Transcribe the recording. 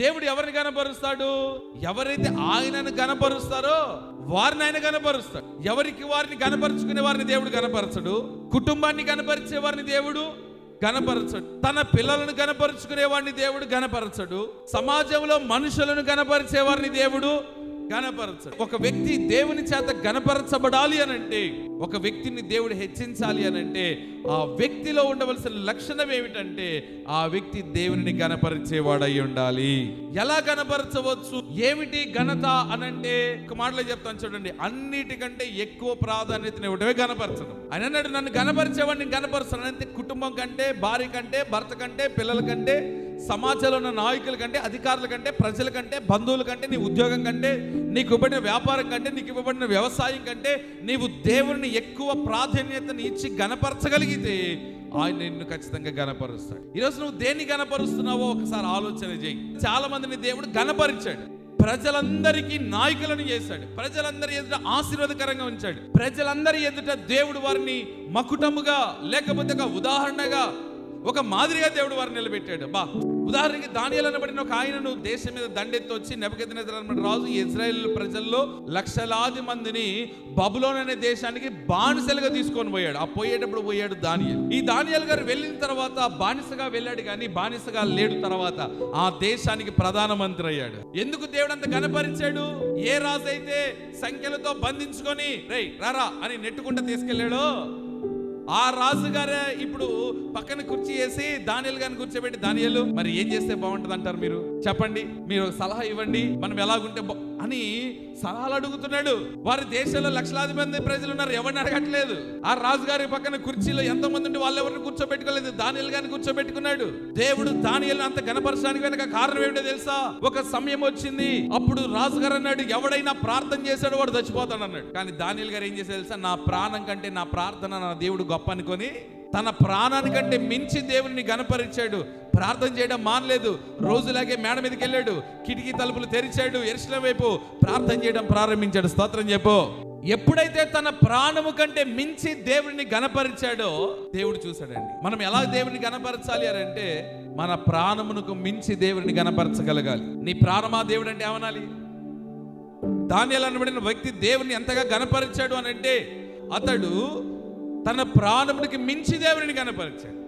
దేవుడు ఎవరిని కనపరుస్తాడు ఎవరైతే ఆయనను కనపరుస్తారో వారిని ఆయన కనపరుస్తాడు ఎవరికి వారిని కనపరుచుకునే వారిని దేవుడు కనపరచడు కుటుంబాన్ని కనపరిచే వారిని దేవుడు గనపరచడు. తన పిల్లలను గనపరుచుకునే వారిని దేవుడు గనపరచడు. సమాజంలో మనుషులను గనపరిచే వారిని దేవుడు గనపరచడు. ఒక వ్యక్తి దేవుని చేత గనపరచబడాలి అని అంటే ఒక వ్యక్తిని దేవుడు హెచ్చించాలి అని అంటే ఆ వ్యక్తిలో ఉండవలసిన లక్షణం ఏమిటంటే ఆ వ్యక్తి దేవుని గణపరిచేవాడై ఉండాలి. ఎలా గనపరచవచ్చు ఏమిటి ఘనత అనంటే ఒక మాటలో చెప్తాను చూడండి. అన్నిటికంటే ఎక్కువ ప్రాధాన్యతని ఇవ్వడమే గణపరచడం ఆయన అన్నాడు నన్ను గణపరిచేవాడిని గణపరచడం అంటే కుటుంబం కంటే భార్య కంటే భర్త కంటే పిల్లల కంటే సమాజంలో ఉన్న నాయకుల కంటే అధికారుల కంటే ప్రజల కంటే బంధువుల కంటే నీ ఉద్యోగం కంటే నీకు ఇవ్వబడిన వ్యాపారం కంటే నీకు ఇవ్వబడిన వ్యవసాయం కంటే నీవు దేవుని ఎక్కువ ప్రాధాన్యతని ఇచ్చి గనపరచగలిగితే ఆయన నిన్ను ఖచ్చితంగా గనపరుస్తాడు ఈరోజు నువ్వు దేన్ని గనపరుస్తున్నావో ఒకసారి ఆలోచన చేయి. చాలా మందిని దేవుడు గనపరిచాడు ప్రజలందరికీ నాయకులను చేశాడు. ప్రజలందరి ఎదుట ఆశీర్వాదకరంగా ఉంచాడు. ప్రజలందరి ఎదుట దేవుడు వారిని మకుటముగా లేకపోతే ఒక ఉదాహరణగా ఒక మాదిరిగా దేవుడు వారిని నిలబెట్టాడు. బా ఉదాహరణకి దానియాలు అనబడిన ఒక ఆయనను దేశం మీద దండెత్తి వచ్చి నెబకెత్తిన రాజు ఇజ్రాయెల్ ప్రజల్లో లక్షలాది మందిని బబులోన్ అనే దేశానికి బానిసలుగా తీసుకొని పోయాడు. ఆ పోయేటప్పుడు పోయాడు దానియల్. ఈ దానియల్ గారు వెళ్ళిన తర్వాత బానిసగా వెళ్ళాడు కానీ బానిసగా లేడు తర్వాత ఆ దేశానికి ప్రధానమంత్రి అయ్యాడు. ఎందుకు దేవుడు అంత కనపరిచాడు ఏ రాజు అయితే సంఖ్యలతో బంధించుకొని రేయ్ రారా అని నెట్టుకుంటూ తీసుకెళ్ళాడో ఆ రాజుగారే ఇప్పుడు పక్కన కుర్చీ వేసి దానియలు గారిని కూర్చోబెట్టి దానియలు. మరి ఏం చేస్తే బాగుంటుంది అంటారు మీరు? చెప్పండి. మీరు సలహా ఇవ్వండి. మనం ఎలాగుంటే అని సలహాలు అడుగుతున్నాడు. వారి దేశంలో లక్షలాది మంది ప్రజలు ఉన్నారు. ఎవరిని అడగట్లేదు. ఆ రాజుగారి పక్కన కుర్చీలో ఎంత మంది ఉంటే వాళ్ళు ఎవరిని కూర్చోబెట్టుకోలేదు. దానియలు గారిని కూర్చోబెట్టుకున్నాడు. దేవుడు దానియలు అంత గణపరచడానికి వెనక కారణం ఏమిటో తెలుసా? ఒక సమయం వచ్చింది. అప్పుడు రాజుగారు అన్నాడు ఎవడైనా ప్రార్థన చేశాడో వాడు చచ్చిపోతాడు అన్నాడు కానీ దానియలు గారు ఏం చేశాడు తెలుసా? నా ప్రాణం కంటే నా ప్రార్థన నా దేవుడు గొప్ప అనుకొని తన ప్రాణానికంటే మించి దేవుని గనపరిచాడు ప్రార్థన చేయడం మానలేదు. రోజులాగే మేడ మీదకి వెళ్ళాడు. కిటికీ తలుపులు తెరిచాడు. ఎరిసిన వైపు ప్రార్థన చేయడం ప్రారంభించాడు. స్తోత్రం చెప్పు. ఎప్పుడైతే తన ప్రాణము కంటే మించి దేవుడిని గనపరిచాడో దేవుడు చూశాడండి. మనం ఎలా దేవుడిని గనపరచాలి అని అంటే మన ప్రాణమునకు మించి దేవుడిని గనపరచగలగాలి నీ ప్రాణమా దేవుడు అంటే ఏమనాలి? దానియాలు అనబడిన వ్యక్తి దేవుని ఎంతగా గనపరిచాడు అని అంటే అతడు తన ప్రాణమునికి మించి దేవుని కనపరిచాడు.